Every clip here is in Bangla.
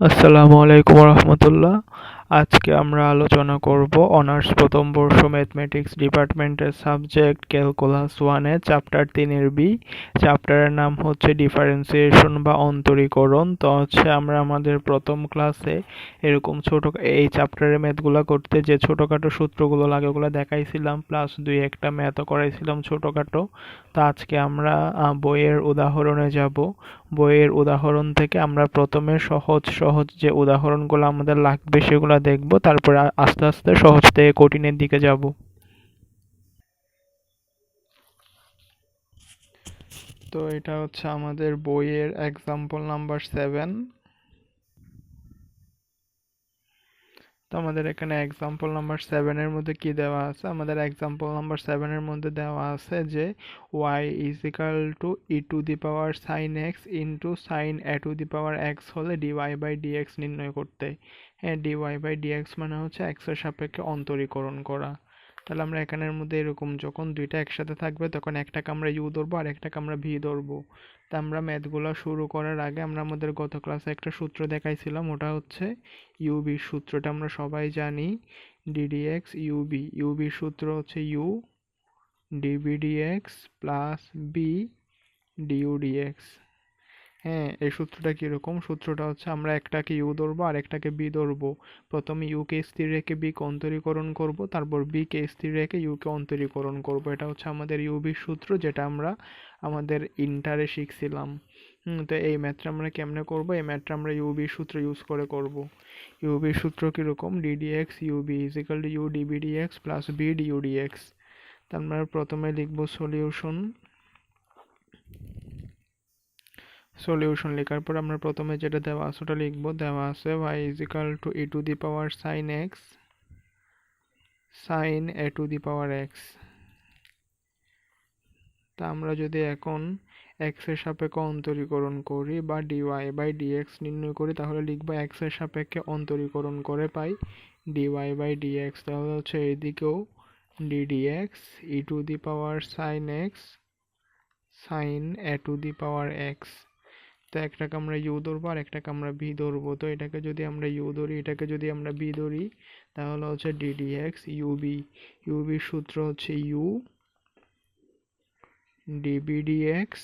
আসসালামু আলাইকুম রহমতুল্লাহ। আজকে আমরা আলোচনা করব অনার্স প্রথম বর্ষ ম্যাথমেটিক্স ডিপার্টমেন্টের সাবজেক্ট ক্যালকুলাস ওয়ানে চ্যাপ্টার তিনের বি। চ্যাপ্টারের নাম হচ্ছে ডিফারেন্সিয়েশন বা অন্তরীকরণ। তো হচ্ছে আমরা আমাদের প্রথম ক্লাসে এরকম ছোট এই চ্যাপ্টারের ম্যাথগুলো করতে যে ছোটোখাটো সূত্রগুলো লাগে ওগুলো দেখাইছিলাম প্লাস দুই একটা ম্যাথও করাইছিলাম ছোটোখাটো। তো আজকে আমরা বইয়ের উদাহরণে যাব। বইয়ের উদাহরণ থেকে আমরা প্রথমে সহজ সহজ যে উদাহরণগুলো আমাদের লাগবে সেগুলো দেখব, তারপরে আস্তে আস্তে সহজ থেকে কঠিনের দিকে যাব। তো এটা হচ্ছে আমাদের বইয়ের এক্সাম্পল নাম্বার সেভেন আমাদের এখানে এক্সাম্পল নাম্বার সেভেনের মধ্যে কি দেওয়া আছে? আমাদের এক্সাম্পল নাম্বার সেভেনের মধ্যে দেওয়া আছে যে y is equal to e to the power sin x into sin a to the power x হলে d y by d x নির্ণয় করতে। হ্যাঁ ডিওয়াই বাই ডিএক্স মানে হচ্ছে এক্সের সাপেক্ষে অন্তরীকরণ করা। তাহলে আমরা এখানের মধ্যে এরকম যখন দুইটা একসাথে থাকবে, তখন একটাকে আমরা ইউ ধরবো আর একটাকে আমরা ভি ধরবো। তা আমরা ম্যাথগুলো শুরু করার আগে আমরা আমাদের গত ক্লাসে একটা সূত্র দেখাইছিলাম, ওটা হচ্ছে ইউবি সূত্রটা আমরা সবাই জানি। ডিডিএক্স ইউবি ইউবি সূত্র হচ্ছে u d v d x plus v d u d x হ্যাঁ এই সূত্রটা কীরকম? সূত্রটা হচ্ছে আমরা একটাকে ইউ ধরবো আর একটাকে বি ধরবো। প্রথমে ইউকে স্থির রেখে বিকে অন্তরীকরণ করব, তারপর বিকে স্থির রেখে ইউকে অন্তরীকরণ করব। এটা হচ্ছে আমাদের ইউবির সূত্র যেটা আমরা আমাদের ইন্টারে শিখছিলাম। তো এই ম্যাথটা আমরা কেমনে করব? এই ম্যাথটা আমরা ইউবি সূত্র ইউজ করে করব। ইউবি সূত্র কীরকম? D d x u v is equal to u d v d x plus v d u d x তা আমরা প্রথমে লিখব সলিউশন সলিউশন লেখার পর আমরা প্রথমে যেটা দেওয়া আছে ওটা লিখব। দেওয়া আছে y is equal to e to the power sin x sin a to the power x তা আমরা যদি এখন এক্সের সাপেক্ষে অন্তরীকরণ করি বা ডিওয়াই বাই ডিএক্স নির্ণয় করি, তাহলে লিখব এক্সের সাপেক্ষে অন্তরীকরণ করে পাই ডিওয়াই বাই ডিএক্স তাহলে হচ্ছে এইদিকেও d d x e to the power sine x sine a to the power x তো একটাকে আমরা ইউ ধরবো, আর একটাকে আমরা বি ধরবো। তো এটাকে যদি আমরা ইউ ধরি, এটাকে যদি আমরা বি ধরি, তাহলে হচ্ছে ডিডিএক্স ইউবি ইউবির সূত্র হচ্ছে u d v d x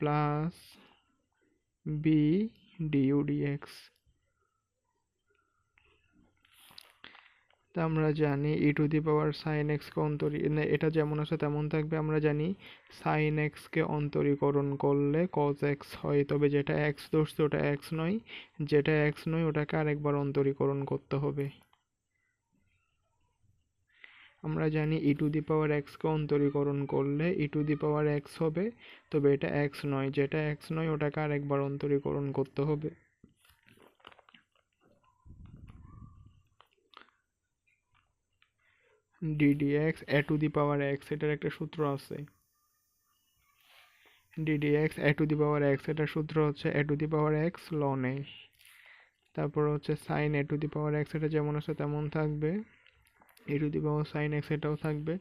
plus v d u d x তা আমরা জানি ই টু দি পাওয়ার সাইন এক্সকে অন্তরী এটা যেমন আছে তেমন থাকবে, আমরা জানি সাইন এক্সকে অন্তরীকরণ করলে কজ এক্স হয়, তবে যেটা এক্স ধরছে ওটা এক্স নয়, যেটা এক্স নয় ওটাকে আরেকবার অন্তরীকরণ করতে হবে। আমরা জানি ই টু দি পাওয়ার এক্সকে অন্তরীকরণ করলে ই টু দি পাওয়ার এক্স হবে, তবে এটা এক্স নয়, যেটা এক্স নয় ওটাকে আরেকবার অন্তরীকরণ করতে হবে। Ddx a to the power x, এটার একটা সূত্র আছে। Ddx a to the power x, এটার সূত্র হচ্ছে a to the power x ln তারপর হচ্ছে sine a to the power x, এটা যেমন আছে তেমন থাকবে। A to the power sine x এটাও থাকবে।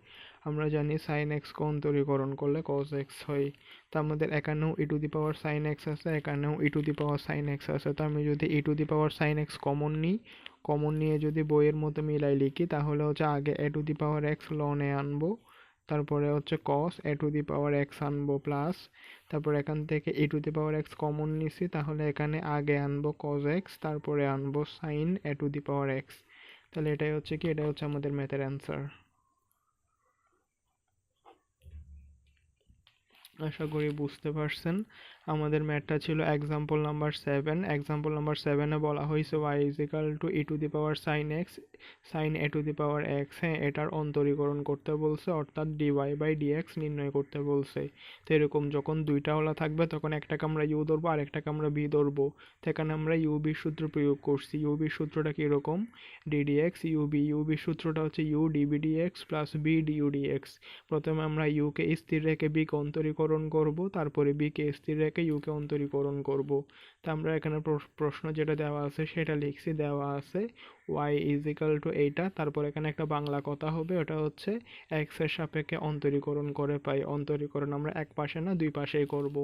আমরা জানি সাইন এক্স অন্তরীকরণ করলে কস এক্স হয়। তো আমাদের এখানেও e to the power sine x আছে এখানেও e to the power sine x আছে। তো আমি যদি e to the power sine x common নিই কমন নিয়ে যদি বইয়ের মতো মিলাই লিখি, তাহলে হচ্ছে আগে এ টু দি পাওয়ার এক্স লনে আনব, তারপরে হচ্ছে cos a to the power x আনব প্লাস তারপর এখান থেকে a to the power x common নিছি, তাহলে এখানে আগে আনব কজ এক্স তারপরে আনব sine a to the power x তাহলে এটাই হচ্ছে কি এটা হচ্ছে আমাদের ম্যাথের অ্যান্সার আশা করি বুঝতে পারছেন। আমাদের ম্যাথটা ছিল example number seven example number সেভেনে বলা হয়েছে y is equal to e to the power sine x sine a to the power x হ্যাঁ এটার অন্তরীকরণ করতে বলছে, অর্থাৎ ডিওয়াই বাই ডিএক্স নির্ণয় করতে বলছে। তো এরকম যখন দুইটা হলা থাকবে, তখন একটাকে আমরা ইউ ধরবো আর একটাকে আমরা বি ধরবো। সেখানে আমরা ইউবির সূত্র প্রয়োগ করছি। ইউবির সূত্রটা কীরকম ডিডিএক্স ইউবি ইউবির সূত্রটা হচ্ছে u d v d x plus v d u d x প্রথমে আমরা ইউকে স্থির রেখে বিকে অন্তরীকরণ করব, তারপরে বি কে স্থির রেখে ইউ কে অন্তরীকরণ করব। তা আমরা এখানে প্রশ্ন যেটা দেওয়া আছে সেটা লিখছি, দেওয়া আছে ওয়াই ইজিক্যাল টু এইটা, তারপর এখানে একটা বাংলা কথা হবে, ওটা হচ্ছে এক্সের সাপেক্ষে অন্তরীকরণ করে পাই। অন্তরীকরণ আমরা এক পাশে না, দুই পাশেই করব।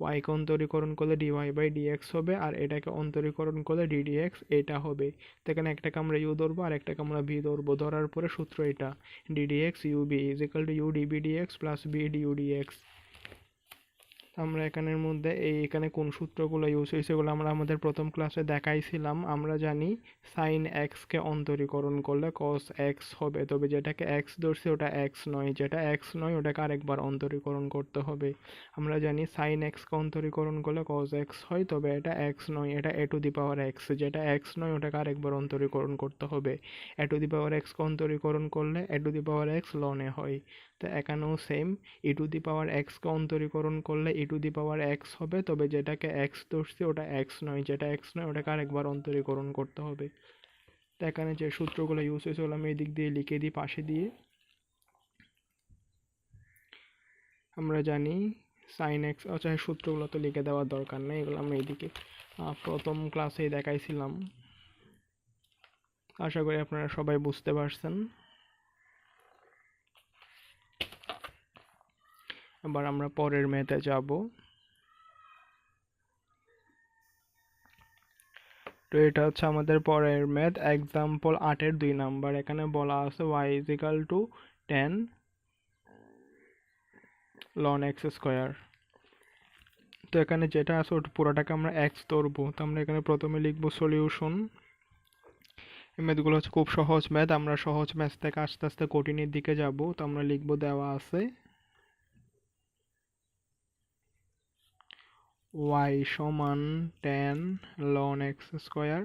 ওয়াইকে অন্তরীকরণ করলে ডিওয়াই বাই ডিএক্স হবে, আর এটাকে অন্তরীকরণ করলে ডিডিএক্স এটা হবে। তো এখানে একটাকে আমরা ইউ ধরবো, আর একটাকে আমরা ভি ধরবো। ধরার পরে সূত্র এটা d d x u v is equal to u d v d x plus v d u d x আমরা এখানের মধ্যে এই এখানে কোন সূত্রগুলো ইউজ হয়েছে সেগুলো আমরা আমাদের প্রথম ক্লাসে দেখাইছিলাম। আমরা জানি সাইন এক্সকে অন্তরীকরণ করলে কস এক্স হবে। তবে যেটাকে এক্স ধরছি ওটা এক্স নয়। যেটা এক্স নয়, ওটাকে আরেকবার অন্তরীকরণ করতে হবে। আমরা জানি সাইন এক্সকে অন্তরীকরণ করলে কস এক্স হয়, তবে এটা এক্স নয়, এটা a to the power x যেটা এক্স নয়, ওটাকে আরেকবার অন্তরীকরণ করতে হবে। এ টু দি পাওয়ার এক্সকে অন্তরীকরণ করলে এ টু দি পাওয়ার এক্স লনে হয়। তো এখানেও সেম ই টু দি পাওয়ার এক্সকে অন্তরীকরণ করলে ই টু দি পাওয়ার এক্স হবে, তবে যেটাকে এক্স ধরছি ওটা এক্স নয়, যেটা এক্স নয় ওটাকে আরেকবার অন্তরীকরণ করতে হবে। তো এখানে যে সূত্রগুলো ইউজ হয়েছে ওগুলো আমি এদিক দিয়ে লিখে দিই, পাশে দিয়ে। আমরা জানি সাইন এক্স আচ্ছা সূত্রগুলো তো লিখে দেওয়ার দরকার নেই, এগুলো আমি এইদিকে প্রথম ক্লাসেই দেখাইছিলাম। আশা করি আপনারা সবাই বুঝতে পারছেন। এবার আমরা পরের মেতে যাব। তো এটা হচ্ছে আমাদের পরের ম্যাথ এক্সাম্পল আটের দুই নাম্বার। এখানে বলা আছে y is equal to tan ln x square তো এখানে যেটা আছে, ওটা পুরোটাকে আমরা এক্স ধরবো। তো আমরা এখানে প্রথমে লিখব সলিউশন এই ম্যাথগুলো হচ্ছে খুব সহজ ম্যাথ আমরা সহজ ম্যাথ থেকে আস্তে আস্তে কঠিনের দিকে যাব। তো আমরা লিখব দেওয়া আছে ওয়াই সমান টেন লন এক্স স্কোয়ার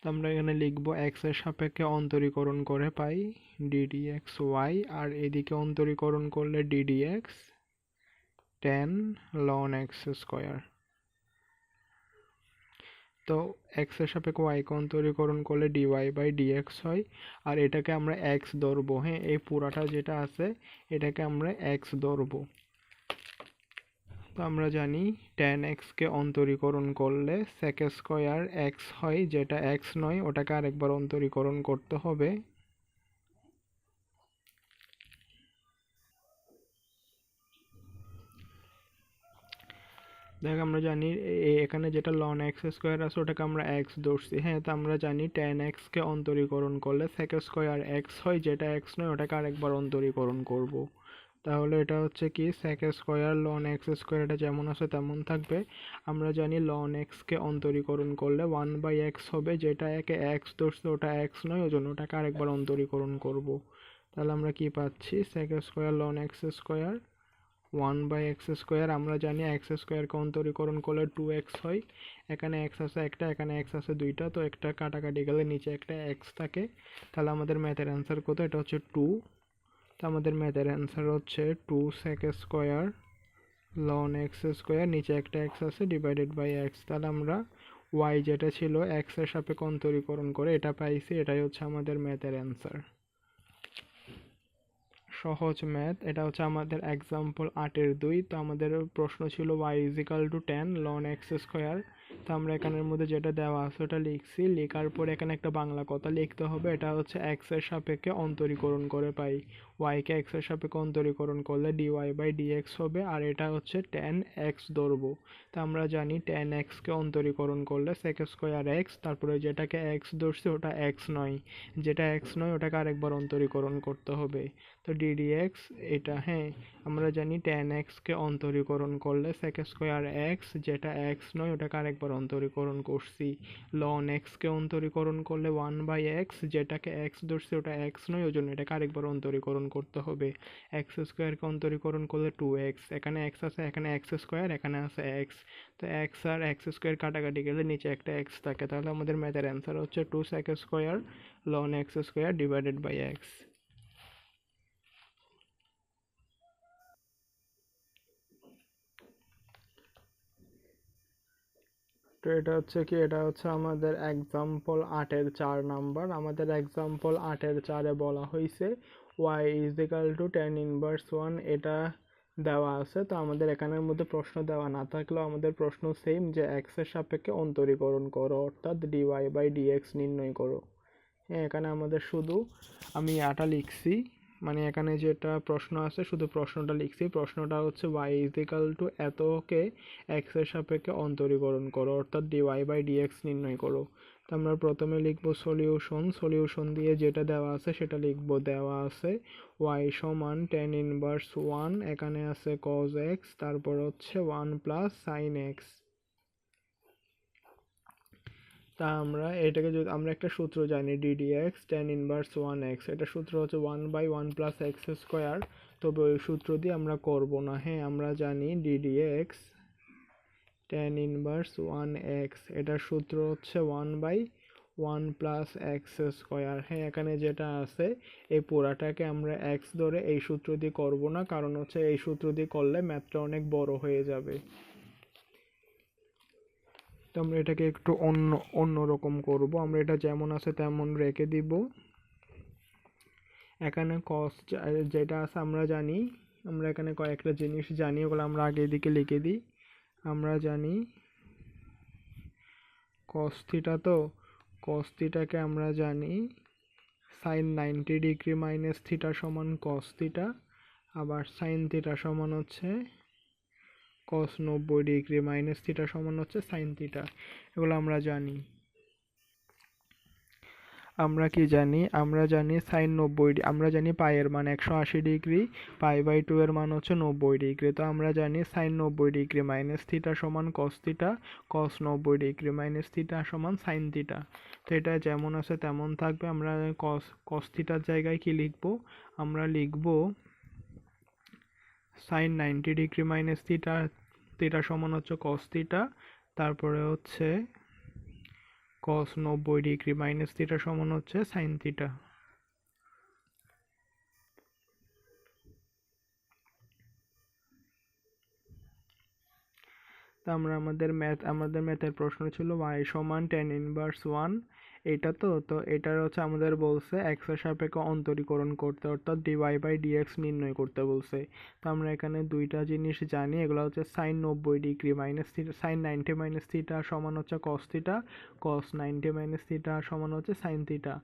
তো আমরা এখানে লিখব এক্সের সাপেক্ষে অন্তরীকরণ করে পাই ডিডি এক্স ওয়াই আর এদিকে অন্তরীকরণ করলে d d x tan ln x square তো এক্সের সাপেক্ষে ওয়াইকে অন্তরীকরণ করলে ডিওয়াই বাই ডিএক্স হয়, আর এটাকে আমরা এক্স ধরবো। হ্যাঁ এই পুরাটা যেটা আছে, এটাকে আমরা এক্স ধরবো। তো আমরা জানি টেন এক্সকে অন্তরীকরণ করলে সেক স্কোয়ার এক্স হয়, যেটা এক্স নয়, ওটাকে আরেকবার অন্তরীকরণ করতে হবে। দেখ, আমরা জানি এখানে যেটা লন এক্স স্কোয়ার আছে, ওটাকে আমরা এক্স ধরছি। হ্যাঁ তো আমরা জানি টেন এক্সকে অন্তরীকরণ করলে সেক স্কোয়ার এক্স হয়, যেটা এক্স নয়, ওটাকে আরেকবার অন্তরীকরণ করব। তাহলে এটা হচ্ছে কি sec square ln x square এটা যেমন আছে তেমন থাকবে। আমরা জানি লন এক্সকে অন্তরীকরণ করলে ওয়ান বাই এক্স হবে, যেটা একে এক্স ধরছে ওটা এক্স নয় ওই জন্য ওটাকে আরেকবার অন্তরীকরণ করব। তাহলে আমরা কি পাচ্ছি? Sec square ln x square one by x square আমরা জানি এক্স স্কোয়ারকে অন্তরীকরণ করলে টু এক্স হয়। এখানে এক্স আছে একটা, এখানে এক্স আছে দুইটা, তো একটা কাটাকাটি গেলে নিচে একটা এক্স থাকে। তাহলে আমাদের ম্যাথের অ্যান্সার কত? এটা হচ্ছে টু তো আমাদের ম্যাথের অ্যান্সার হচ্ছে two sec square ln x square নিচে একটা এক্স আছে ডিভাইডেড বাই এক্স তাহলে আমরা ওয়াই যেটা ছিল এক্সের সাপেক্ষে অন্তরীকরণ করে এটা পাইছি, এটাই হচ্ছে আমাদের ম্যাথের অ্যান্সার সহজ ম্যাথ এটা হচ্ছে আমাদের এক্সাম্পল আটের দুই, তো আমাদের প্রশ্ন ছিল y is equal to tan ln x square তো আমরা এখানের মধ্যে যেটা দেওয়া আছে ওটা লিখছি। লেখার পর এখানে একটা বাংলা কথা লিখতে হবে। এটা হচ্ছে এক্সের সাপেক্ষে অন্তরীকরণ করে পাই। ওয়াইকে এক্সের সাপেক্ষে অন্তরীকরণ করলে ডিওয়াই বাই ডিএক্স হবে আর এটা হচ্ছে টেন এক্স ধরবো। তো আমরা জানি টেন এক্সকে অন্তরীকরণ করলে সেক স্কোয়ার এক্স তারপরে যেটাকে এক্স ধরছে ওটা এক্স নয়। যেটা এক্স নয় ওটাকে আরেকবার অন্তরীকরণ করতে হবে। তো ডিডিএক্স এটা হ্যাঁ আমরা জানি টেন এক্সকে অন্তরীকরণ করলে সেক স্কোয়ার এক্স যেটা এক্স নয় ওটাকে আরেকবার অন্তরীকরণ করছি। লন এক্সকে অন্তরীকরণ করলে ওয়ান বাই এক্স যেটাকে এক্স ধরছে ওটা এক্স নয়, ওই জন্য এটাকে আরেকবার অন্তরীকরণ করতে হবে। এক্স স্কোয়ারকে অন্তরীকরণ করলে টু এক্স এখানে এক্স আছে, এখানে এক্স স্কোয়ার এখানে আছে এক্স তো এক্স আর এক্স স্কোয়ার কাটাকাটি গেলে নিচে একটা এক্স থাকে। তাহলে আমাদের ম্যাথের অ্যান্সার হচ্ছে two sec square ln x square divided by x তো এটা হচ্ছে কি, এটা হচ্ছে আমাদের এক্সাম্পল আটের চার নাম্বার। আমাদের এক্সাম্পল আটের চারে বলা হয়েছে y is equal to tan inverse one এটা দেওয়া আছে। তো আমাদের এখানের মধ্যে প্রশ্ন দেওয়া না থাকলেও আমাদের প্রশ্ন সেম যে এক্সের সাপেক্ষে অন্তরীকরণ করো, অর্থাৎ ডিওয়াই বাই ডিএক্স নির্ণয় করো। হ্যাঁ এখানে আমাদের শুধু আমি আটা লিখছি। মানে এখানে যেটা প্রশ্ন আছে, শুধু প্রশ্নটা লিখছি। প্রশ্নটা হচ্ছে ওয়াই ইজ ইকাল টু এতকে এক্সের সাপেক্ষে অন্তরীকরণ করো, অর্থাৎ ডিওয়াই বাই ডিএক্স নির্ণয় করো। তো আমরা প্রথমে লিখব সলিউশন সলিউশন দিয়ে যেটা দেওয়া আছে, সেটা লিখব, দেওয়া আছে ওয়াই সমান টেন ইনভার্স ওয়ান এখানে আছে কজ এক্স তারপর হচ্ছে ওয়ান প্লাস সাইন এক্স তা আমরা এটাকে যদি, আমরা একটা সূত্র জানি d d x tan inverse one x এটা সূত্র হচ্ছে one by one plus x square তবে ওই সূত্র দিয়ে আমরা করব না। হ্যাঁ আমরা জানি d d x tan inverse one x এটার সূত্র হচ্ছে one by one plus x square হ্যাঁ এখানে যেটা আছে, এই পুরাটাকে আমরা এক্স ধরে এই সূত্র দিয়ে করব না, কারণ হচ্ছে এই সূত্র দিয়ে করলে ম্যাথটা অনেক বড় হয়ে যাবে। তো আমরা এটাকে একটু অন্য অন্য রকম করব। আমরা এটা যেমন আছে তেমন রেখে দিব। এখানে কস যেটা আছে আমরা জানি, আমরা এখানে কয়েকটা জিনিস জানি, ওগুলো আমরা আগে দিকে লিখে দিই। আমরা জানি কস থিটা তো কস থিটাকে আমরা জানি sine ninety degree minus theta সমান কস থিটা আবার সাইন থিটা সমান হচ্ছে কস নব্বই ডিগ্রি মাইনাস থিটা সমান হচ্ছে সাইন থিটা এগুলো আমরা জানি। আমরা কি জানি? আমরা জানি সাইন নব্বই আমরা জানি পায়ের মান একশো আশি ডিগ্রি পাই বাই টু এর মান হচ্ছে নব্বই ডিগ্রি। তো আমরা জানি সাইন নব্বই ডিগ্রি মাইনাস থিটা সমান কস থিটা কস নব্বই ডিগ্রি মাইনাস থিটা সমান সাইন থিটা তো এটা যেমন আছে তেমন থাকবে। আমরা কস কস থিটার জায়গায় কি লিখব? আমরা লিখব sine ninety degree minus theta theta সমান হচ্ছে কস থিটা তারপরে হচ্ছে কস নব্বই ডিগ্রি মাইনাস থিটা সমান হচ্ছে সাইন থিটা আমরা আমাদের ম্যাথ আমাদের ম্যাথের প্রশ্ন ছিল ওয়াই সমান টেন ইনভার্স ওয়ান এটা তো তো এটার হচ্ছে আমাদের বলছে এক্সের সাপেক্ষে অন্তরীকরণ করতে, অর্থাৎ ডিওয়াই বাই ডিএক্স নির্ণয় করতে বলছে। তো আমরা এখানে দুইটা জিনিস জানি, এগুলো হচ্ছে সাইন নব্বই degree minus theta sine ninety minus theta সমান হচ্ছে cos theta cos ninety minus theta সমান হচ্ছে সাইন থিটা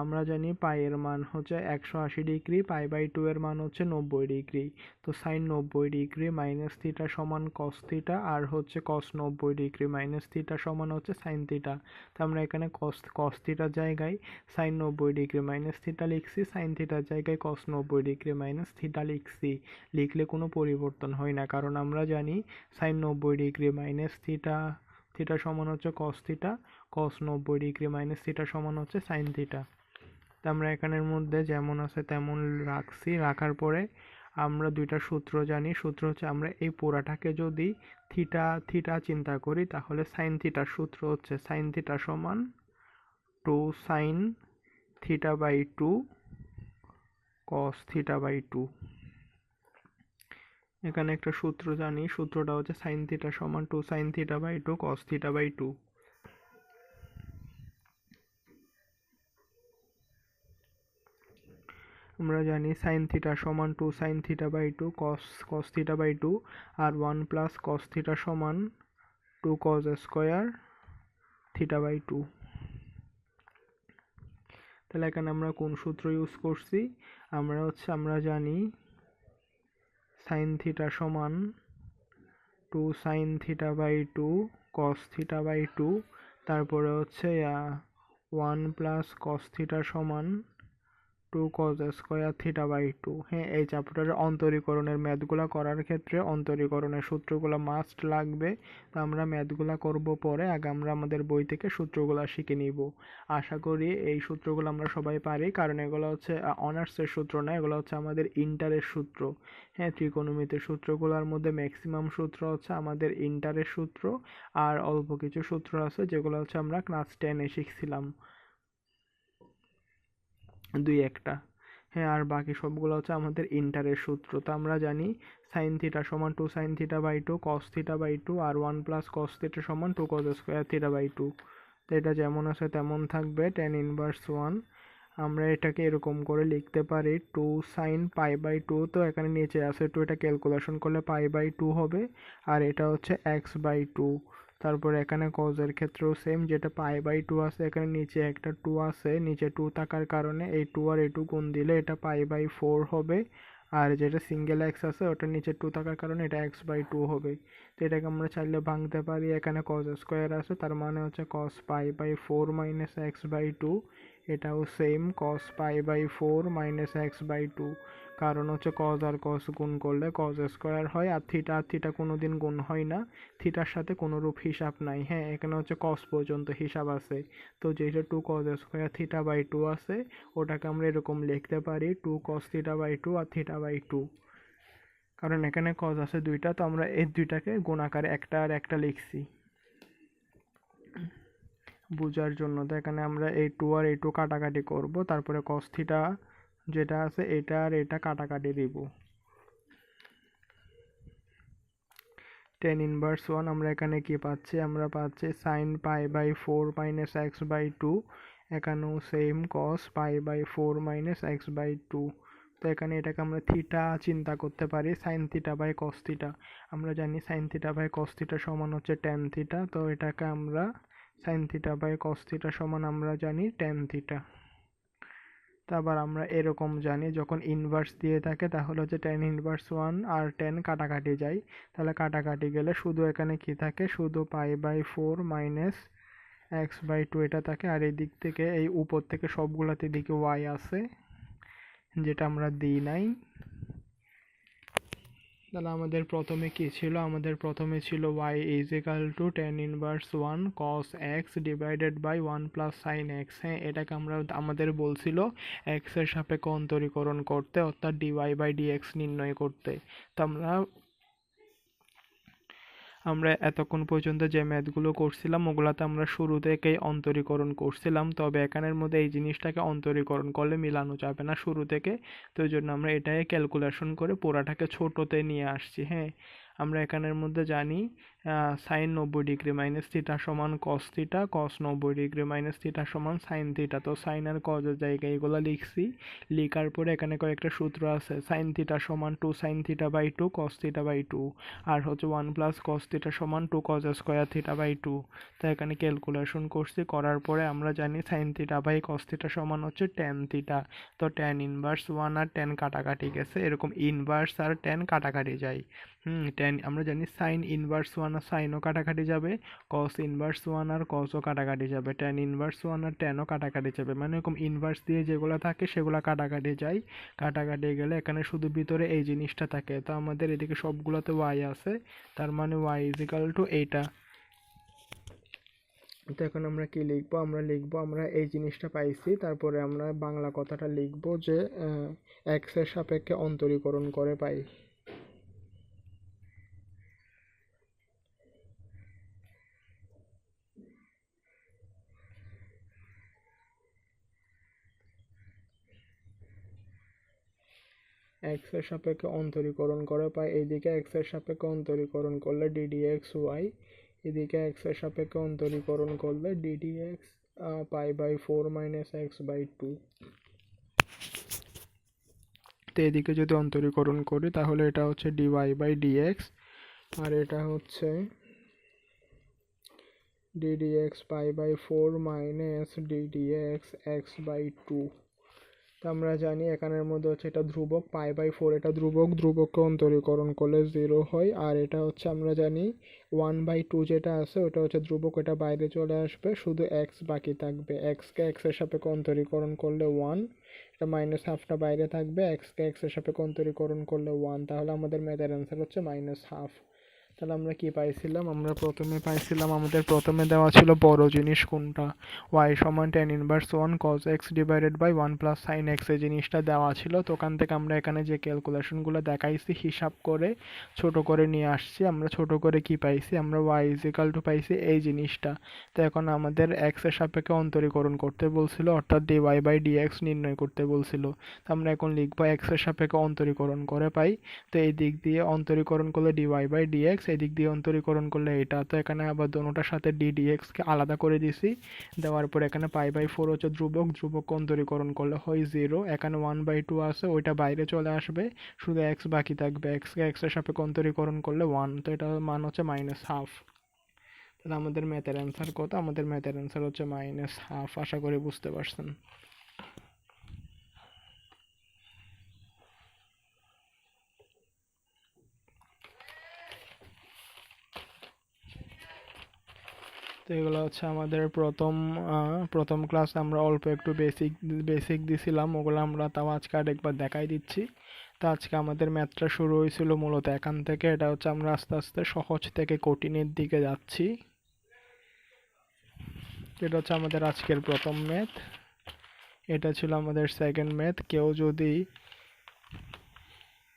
আমরা জানি পায়ের মান হচ্ছে একশো আশি ডিগ্রি পাই বাই টু এর মান হচ্ছে নব্বই ডিগ্রি। তো সাইন নব্বই ডিগ্রি মাইনাস থিটা সমান কস থিটা আর হচ্ছে কস নব্বই ডিগ্রি মাইনাস থিটা সমান হচ্ছে সাইন থিটা তো আমরা এখানে কস কস থিটার জায়গায় সাইন নব্বই ডিগ্রি মাইনাস থিটা লিখছি সাইন থিটার জায়গায় কস নব্বই ডিগ্রি মাইনাস থিটা লিখছি। লিখলে কোনো পরিবর্তন হয় না, কারণ আমরা জানি সাইন নব্বই ডিগ্রি মাইনাস থিটা থিটা সমান হচ্ছে কস থিটা কস নব্বই ডিগ্রি মাইনাস থিটা সমান হচ্ছে সাইন থিটা তো আমরা এখানের মধ্যে যেমন আছে তেমন রাখছি, রাখার পরে আমরা দুইটা সূত্র জানি, সূত্র হচ্ছে আমরা এই পোড়াটাকে যদি থিটা থিটা চিন্তা করি, তাহলে সাইন থিটার সূত্র হচ্ছে সাইন থিটা সমান two sine theta by two cos theta by two এখানে একটা সূত্র জানি, সূত্রটা হচ্ছে সাইন থিটা সমান two sine theta by two cos theta by two আমরা জানি সাইন থিটা সমান two sine theta by two cos cos theta by two R one plus cos theta সমান two cos square theta by two তাহলে এখানে আমরা কোন সূত্র ইউজ করছি? আমরা হচ্ছে, আমরা জানি সাইন থিটা সমান two sine theta by two cos theta by two তারপরে হচ্ছে ওয়ান প্লাস কস থিটা সমান two cos square theta by two হ্যাঁ এই চ্যাপ্টারের অন্তরীকরণের ম্যাথগুলো করার ক্ষেত্রে অন্তরীকরণের সূত্রগুলো মাস্ট লাগবে। তো আমরা ম্যাথগুলো করব পরে, আগে আমরা আমাদের বই থেকে সূত্রগুলো শিখে নিব। আশা করি এই সূত্রগুলো আমরা সবাই পারি, কারণ এগুলো হচ্ছে অনার্সের সূত্র না, এগুলো হচ্ছে আমাদের ইন্টারের সূত্র। হ্যাঁ ত্রিকোণমিতির সূত্রগুলোর মধ্যে ম্যাক্সিমাম সূত্র হচ্ছে আমাদের ইন্টারের সূত্র, আর অল্প কিছু সূত্র আছে, যেগুলো হচ্ছে আমরা ক্লাস টেনে শিখছিলাম। দুই একটা। হ্যাঁ আর বাকি সবগুলো হচ্ছে আমাদের ইন্টারের সূত্র। তো আমরা জানি সাইন থিটা সমান two sine theta by two cos theta by two R one plus cos theta সমান two cos square theta by two তো এটা যেমন আছে তেমন থাকবে টেন ইনভার্স ওয়ান আমরা এটাকে এরকম করে লিখতে পারি two sine pi by two তো এখানে নিচে আছে টু এটা ক্যালকুলেশন করলে পাই বাই টু হবে। আর এটা হচ্ছে এক্স বাই টু তারপর এখানে কজের ক্ষেত্রেও সেম যেটা পাই বাই টু আছে, এখানে নিচে একটা টু আছে, নিচে টু থাকার কারণে এই টু আর এই টু গুণ দিলে এটা পাই বাই ফোর হবে। আর যেটা সিঙ্গেল এক্স আছে, ওটা নিচে টু থাকার কারণে এটা এক্স বাই টু হবে। তো এটাকে আমরা চাইলে ভাঙতে পারি। এখানে কজ স্কোয়ার আছে, তার মানে হচ্ছে cos pi by four minus x by two এটাও same cos pi by four minus x by two কারণ হচ্ছে কজ আর কস গুণ করলে কজ স্কোয়ার হয়, আর থিটা আর থিটা কোনো দিন গুণ হয় না। থিটার সাথে কোনো রূপ হিসাব নাই হ্যাঁ? এখানে হচ্ছে কস পর্যন্ত হিসাব আছে। তো যেটা two cos square theta by two আছে, ওটাকে আমরা এরকম লিখতে পারি two cos theta by two R theta by two কারণ এখানে কজ আছে দুইটা, তো আমরা এই দুইটাকে গুণ আকারে একটা আর একটা লিখছি। বোঝার জন্য। তো এখানে আমরা এই টু আর এই টু কাটাকাটি করব। তারপরে কস থিটা যেটা আছে এটা আর এটা কাটাকাটি দিব। টেন ইনভার্স ওয়ান আমরা এখানে কি পাচ্ছি? আমরা পাচ্ছি sine pi by four minus x by two এখানেও same cos pi by four minus x by two তো এখানে এটাকে আমরা থিটা চিন্তা করতে পারি। Sine theta by cos theta আমরা জানি sine theta by cos theta সমান হচ্ছে টেন থিটা তো এটাকে আমরা sine theta by cos theta সমান আমরা জানি টেন থিটা তারপর আমরা এরকম জানি, যখন ইনভার্স দিয়ে থাকে, তাহলে হচ্ছে টেন ইনভার্স ওয়ান আর টেন কাটাকাটি যায়। তাহলে কাটাকাটি গেলে শুধু এখানে কি থাকে? শুধু pi by four minus x by two এটা থাকে। আর এই দিক থেকে, এই উপর থেকে সবগুলোতে দিকে ওয়াই আছে, যেটা আমরা দিই নাই। তাহলে আমাদের প্রথমে কি ছিল? আমাদের প্রথমে ছিল y is equal to tan inverse one cos x divided by one plus sine x হ্যাঁ এটাকে আমরা আমাদের বলছিল এক্সের সাপেক্ষে অন্তরীকরণ করতে, অর্থাৎ ডিওয়াই বাই ডিএক্স নির্ণয় করতে। তো আমরা আমরা এতক্ষণ পর্যন্ত যে ম্যাথগুলো করছিলাম, ওগুলাতে আমরা শুরু থেকেই অন্তরীকরণ করছিলাম। তবে এখানের মধ্যে এই জিনিসটাকে অন্তরীকরণ করলে মিলানো যাবে না শুরু থেকে। তো ওই জন্য আমরা এটাই ক্যালকুলেশন করে পোড়াটাকে ছোটোতে নিয়ে আসছি হ্যাঁ? আমরা এখানের মধ্যে জানি সাইন নব্বই ডিগ্রি মাইনাস থিটা সমান কস থিটা কস নব্বই ডিগ্রি মাইনাস থিটা সমান সাইন থিটা তো সাইন আর কজের জায়গায় এগুলো লিখছি। লিখার পরে এখানে কয়েকটা সূত্র আছে। সাইন থিটা সমান two sine theta by two cos theta by two আর হচ্ছে ওয়ান প্লাস কস থিটা সমান two cos square theta by two তো এখানে ক্যালকুলেশন করছি। করার পরে আমরা জানি sine theta by cos theta সমান হচ্ছে টেন থিটা তো টেন ইনভার্স ওয়ান আর টেন কাটাকাটি গেছে। এরকম ইনভার্স আর টেন কাটাকাটি যায়। হুম টেন আমরা জানি সাইন ইনভার্স ওয়ান আর সাইনও কাটাকাটি যাবে কস ইনভার্স ওয়ান আর কসও কাটাকাটি যাবে টেন ইনভার্স ওয়ান আর টেনও কাটাকাটি যাবে। মানে এরকম ইনভার্স দিয়ে যেগুলো থাকে সেগুলো কাটাকাটি যায়। কাটাকাটি গেলে এখানে শুধু ভিতরে এই জিনিসটা থাকে। তো আমাদের এদিকে সবগুলোতে ওয়াই আছে, তার মানে ওয়াই ইজিক্যাল টু এইটা তো এখন আমরা কি লিখব? আমরা লিখব, আমরা এই জিনিসটা পাইছি। তারপরে আমরা বাংলা কথাটা লিখব যে এক্সের সাপেক্ষে অন্তরীকরণ করে পাই। এক্সের সাপেক্ষে অন্তরীকরণ করে, পাই এইদিকে এক্সের সাপেক্ষে অন্তরীকরণ করলে ডিডি এক্স ওয়াই, এদিকে এক্সের সাপেক্ষে অন্তরীকরণ করলে d d x pi by four minus x by two. তো এদিকে যদি অন্তরীকরণ করি, তাহলে এটা হচ্ছে ডিওয়াই বাই ডিএক্স আর এটা হচ্ছে d d x pi by four minus d d x x by two. আমরা জানি এখানের মধ্যে হচ্ছে এটা ধ্রুবক, পাই বাই ফোর এটা ধ্রুবক, ধ্রুবককে অন্তরীকরণ করলে জিরো হয়। আর এটা হচ্ছে আমরা জানি ওয়ান বাই টু যেটা আছে, ওটা হচ্ছে ধ্রুবক ওটা বাইরে চলে আসবে, শুধু এক্স বাকি থাকবে। এক্সকে এক্সের সাপেক্ষে অন্তরীকরণ করলে ওয়ান এটা মাইনাস হাফটা বাইরে থাকবে এক্সকে এক্সের সাপেক্ষে অন্তরীকরণ করলে ওয়ান তাহলে আমাদের ম্যাথের অ্যান্সার হচ্ছে মাইনাস হাফ তাহলে আমরা কি পাইছিলাম? আমরা প্রথমে পাইছিলাম, আমাদের প্রথমে দেওয়া ছিল বড় জিনিস কোনটা? ওয়াই সমান tan inverse one cos x divided by one plus sine x এই জিনিসটা দেওয়া ছিল। তো ওখান থেকে আমরা এখানে যে ক্যালকুলেশনগুলো দেখাইছি, হিসাব করে ছোট করে নিয়ে আসছি। আমরা ছোট করে কি পাইছি? আমরা ওয়াই ইজিক্যাল টু পাইছি এই জিনিসটা। তো এখন আমাদের এক্সের সাপেক্ষে অন্তরীকরণ করতে বলছিল, অর্থাৎ d y by d x নির্ণয় করতে বলছিল। তো আমরা এখন লিখব এক্সের সাপেক্ষে অন্তরীকরণ করে পাই। তো এই দিক দিয়ে অন্তরীকরণ করলে d y by d x d x এদিক দিয়ে অন্তরীকরণ করলে এটা। তো এখানে আবার দোনোটার সাথে ডিডিএক্সকে আলাদা করে দিছি। দেওয়ার পর এখানে পাই বাই ফোর হচ্ছে ধ্রুবক। ধ্রুবক অন্তরীকরণ করলে হয় জিরো। এখানে ওয়ান বাই টু আছে, ওইটা বাইরে চলে আসবে। শুধু এক্স বাকি থাকবে। এক্সকে এক্সের সাপেক্ষে অন্তরীকরণ করলে ওয়ান তো এটা মান হচ্ছে মাইনাস হাফ তাহলে আমাদের ম্যাথের অ্যান্সার কত? আমাদের ম্যাথের অ্যান্সার হচ্ছে মাইনাস হাফ আশা করি বুঝতে পারছেন। তো এগুলো হচ্ছে আমাদের প্রথম প্রথম ক্লাস আমরা অল্প একটু বেসিক বেসিক দিছিলাম, ওগুলো আমরা তাও আজকে আরেকবার দেখাই দিচ্ছি। তো আজকে আমাদের ম্যাথটা শুরু হয়েছিল মূলত এখান থেকে, এটা হচ্ছে আমরা আস্তে আস্তে সহজ থেকে কঠিনের দিকে যাচ্ছি। এটা হচ্ছে আমাদের আজকের প্রথম ম্যাথ এটা ছিল আমাদের সেকেন্ড ম্যাথ কেউ যদি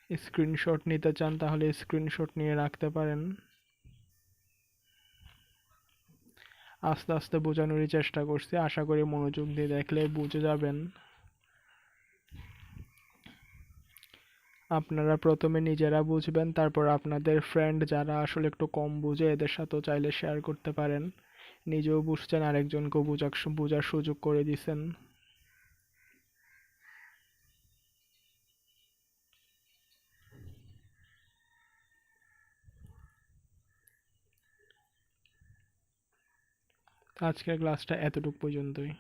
স্ক্রিনশট নিতে চান তাহলে স্ক্রিনশট নিয়ে রাখতে পারেন। আস্তে আস্তে বোঝানোরই চেষ্টা করছি। আশা করি মনোযোগ দিয়ে দেখলে বুঝে যাবেন। আপনারা প্রথমে নিজেরা বুঝবেন, তারপর আপনাদের ফ্রেন্ড যারা আসলে একটু কম বুঝে, এদের সাথেও চাইলে শেয়ার করতে পারেন। নিজেও বুঝছেন, আরেকজনকেও বুঝার বোঝার সুযোগ করে দিছেন। আজকের ক্লাসটা এতটুকু পর্যন্তই।